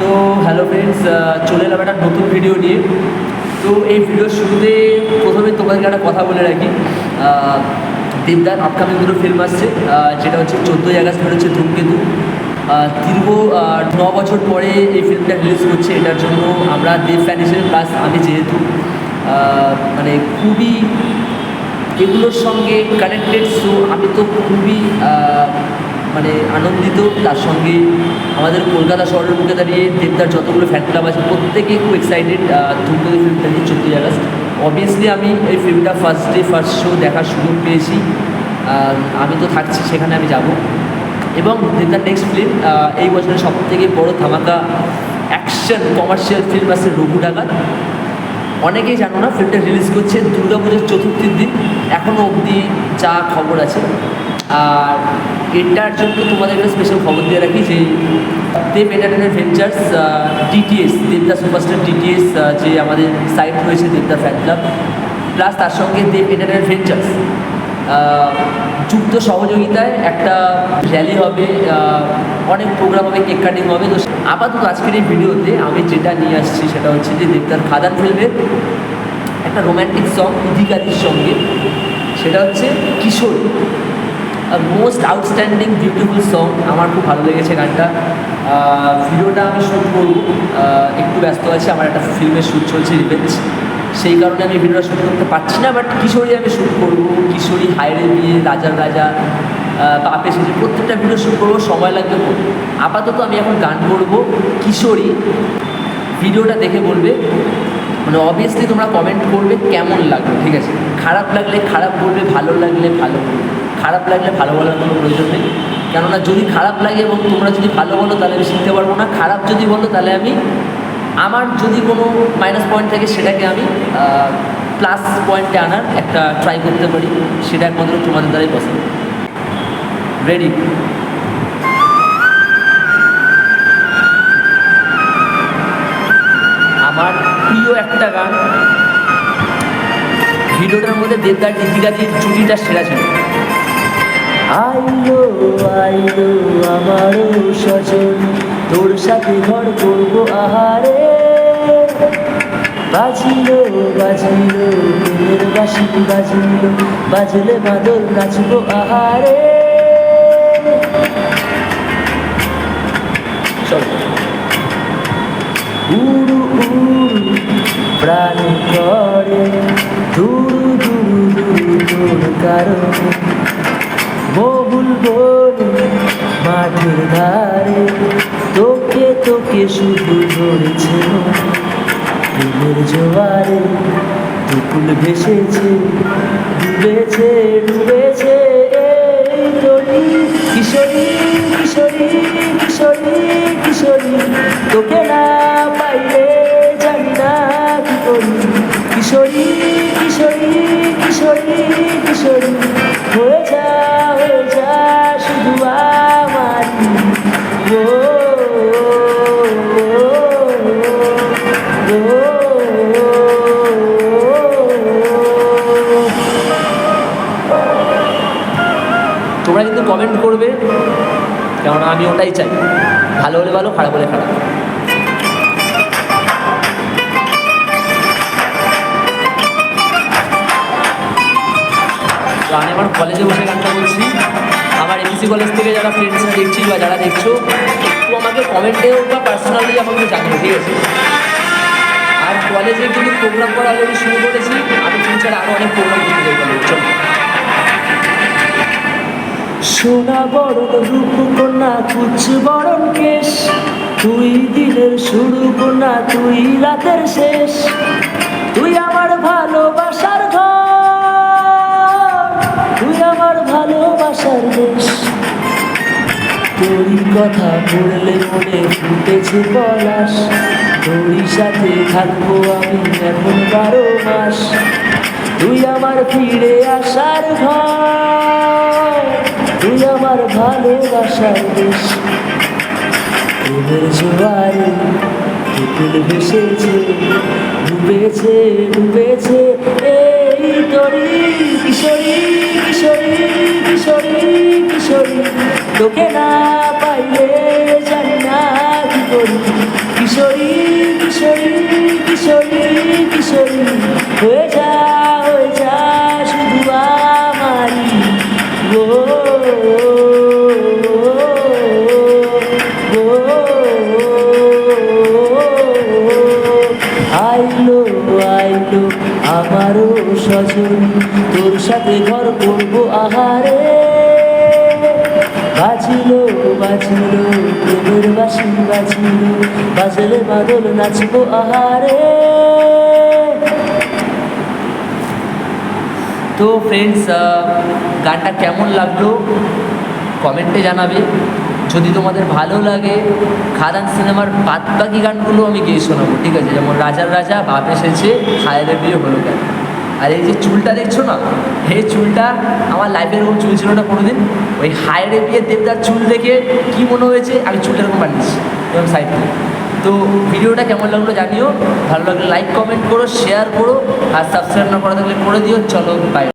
তো hello friends চলে এলাম একটা নতুন ভিডিও নিয়ে। তো এই ভিডিওর শুরুতে প্রথমে তোমাদেরকে একটা কথা বলে রাখি। দেবদার আপকামিং দুটো ফিল্ম আসছে যেটা হচ্ছে চোদ্দোই আগস্ট হচ্ছে ধূমকেতু। দীর্ঘ ন বছর পরে এই ফিল্মটা রিলিজ করছে এটার জন্য আমরা দেব ফ্যান হিসেবে প্লাস আমি যেহেতু মানে খুবই এগুলোর সঙ্গে কানেক্টেড সো আমি তো খুবই মানে আনন্দিত, তার সঙ্গে আমাদের কলকাতা শহরের বুকে দাঁড়িয়ে দেবদার যতগুলো ফ্যান ক্লাব আছে, প্রত্যেকেই খুব এক্সাইটেড ধূমকেতু ফিল্মটা নিয়ে চোদ্দোই আগস্ট। অবভিয়াসলি আমি এই ফিল্মটা ফার্স্ট ডে ফার্স্ট শো দেখার সুযোগ পেয়েছি। আমি তো থাকছি, সেখানে আমি যাব। এবং দেবদার নেক্সট ফিল্ম এই বছরের সব থেকে বড়ো ধামাকা অ্যাকশন কমার্শিয়াল ফিল্ম আছে রঘু ডাকাত। অনেকেই জানো না ফিল্মটা রিলিজ করছে দুর্গাপুজোর চতুর্থীর দিন। এখনও অবধি যা খবর আছে। আর এটার জন্য তোমাদের একটা স্পেশাল খবর দিয়ে রাখি যে দেব এন্টারটেনমেন্ট ভেঞ্চার্স ডিটিএস দেবদা সুপারস্টার ডিটিএস যে আমাদের সাইট রয়েছে দেবদা ফ্যান ক্লাব প্লাস তার সঙ্গে দেব এন্টারটেনমেন্ট ভেঞ্চার্স যুক্ত সহযোগিতায় একটা র্যালি হবে অনেক প্রোগ্রাম হবে কেক কাটিং হবে। তো আপাতত আজকের এই ভিডিওতে আমি যেটা নিয়ে আসছি সেটা হচ্ছে যে দেবদার খাদান ফিল্মের একটা রোম্যান্টিক সং অধিকারীর সঙ্গে, সেটা হচ্ছে Kishore. Most outstanding beautiful song আমার খুব ভালো লেগেছে গানটা। ভিডিওটা আমি শ্যুট করব। একটু ব্যস্ত আছি, আমার একটা ফিল্মের শ্যুট চলছে রিভেঞ্জ সেই কারণে আমি ভিডিওটা শ্যুট করতে পারছি না বাট কিশোরী আমি শ্যুট করব। কিশোরী, হায়রে বিয়ে রাজার রাজা বাপে সেজে প্রত্যেকটা ভিডিও শ্যুট করব, সময় লাগবে। আপাতত আমি এখন গান করব। কিশোরী, ভিডিওটা দেখে বলবে। মানে অবভিয়াসলি তোমরা কমেন্ট করবে কেমন লাগবে ঠিক আছে? খারাপ লাগলে খারাপ বলবে, ভালো লাগলে ভালো বলবে। খারাপ লাগলে ভালো বলার কোনো প্রয়োজন নেই। কেননা যদি খারাপ লাগে এবং তোমরা যদি ভালো বলো, তাহলে আমি শিখতে পারব না। খারাপ যদি বলো, তাহলে আমি, আমার যদি কোনো মাইনাস পয়েন্ট থাকে, সেটাকে আমি প্লাস পয়েন্টে আনার একটা ট্রাই করতে পারি। সেটা একমাত্র তোমাদের দ্বারাই পসিবল রেডি আমার প্রিয় একটা গান। ভিডিওটার মধ্যে দেবদার দীপিকাদির জুটিটা সেরা ছিল। আইলো আইলো আমারও সজন। তোর সাথে ঘর করব আহারে। বাজিল বাজিল, প্রেমের বাসি বাজিল, বাজলে মাদল নাচবো আহারে। উড়ু উড়ু প্রাণ করে। দুরু দুরু দুরু কারণে। বলে মাঠের ধারে, তোকে তোকে শুধু ধরেছে। প্রেমের জোয়ারে দুপুল ভেসেছে, ডুবেছে ডুবেছে। কিশোরী কিশোরী কিশোরী কিশোরী, তোকে তোমরা কিন্তু কমেন্ট করবে, কেননা আমি ওটাই চাই। ভালো হলে ভালো, খারাপ হলে খারাপ। আমি আমার কলেজে বসে গানটা বলছি। আমার কলেজ থেকে যারা ফ্রেন্ডসরা দেখছি বা যারা দেখছ, একটু আমাকে কমেন্টেও বা পার্সোনালি আমাকে জানিও, ঠিক আছে? আর কলেজে কিন্তু প্রোগ্রাম করা অলরেডি শুরু করেছি, আমি ফিউচারে আরও অনেক প্রোগ্রাম করতে চাই কলেজে চলো। সোনা বরণ রূপ কন্যা কুচ বরণ কেশ, তুই দিনের শুরু কন্যা, তুই রাতের শেষ। তুই আমার ভালোবাসার ভালোবাসার দেশ তোরই কথা পড়লে মনে ফুটেছে পলাশ। তোরই সাথে থাকব আমি এখন বারো মাস। তুই আমার ফিরে আসার তুই আমার ভালোবাসার দেশ। জোয়ারে ভেসেছে, ডুবেছে ডুবেছে। তোকে না পাইলে জানি না কি করি? কিশোরী কিশোরী কিশোরী কিশোরী, হয়ে যা হয়ে যা, শুধু আমারই। গো আইলো আইলো আমারও সজন তোর সাথে ঘর করব আহারে। বাজিল বাজিল প্রেমের বাসি বাজিল। বাজলে বাদল, নাচবো আহারে। তো ফ্রেন্ডস গানটা কেমন লাগল? কমেন্টে জানাবে। যদি তোমাদের ভালো লাগে, খাদান সিনেমার বাদ বাকি গানগুলো আমি গিয়ে শোনাবো, ঠিক আছে? যেমন রাজার রাজা, বাপ এসেছে খায়ের বিয়ে হলো কেন? আর এই যে চুলটা দেখছ না? এই চুলটা আমার লাইফের এরকম চুল ছিল না কোনোদিন। ওই হায়ারে বিয়ে দেবদার চুল দেখে কি মনে হয়েছে? আমি চুলটা এরকম বানিয়েছি, এরকম সাইড তো ভিডিওটা কেমন লাগল জানিও। ভালো লাগলে লাইক কমেন্ট করো শেয়ার করো, আর সাবস্ক্রাইব না করা থাকলে করে দিও। চলো বাই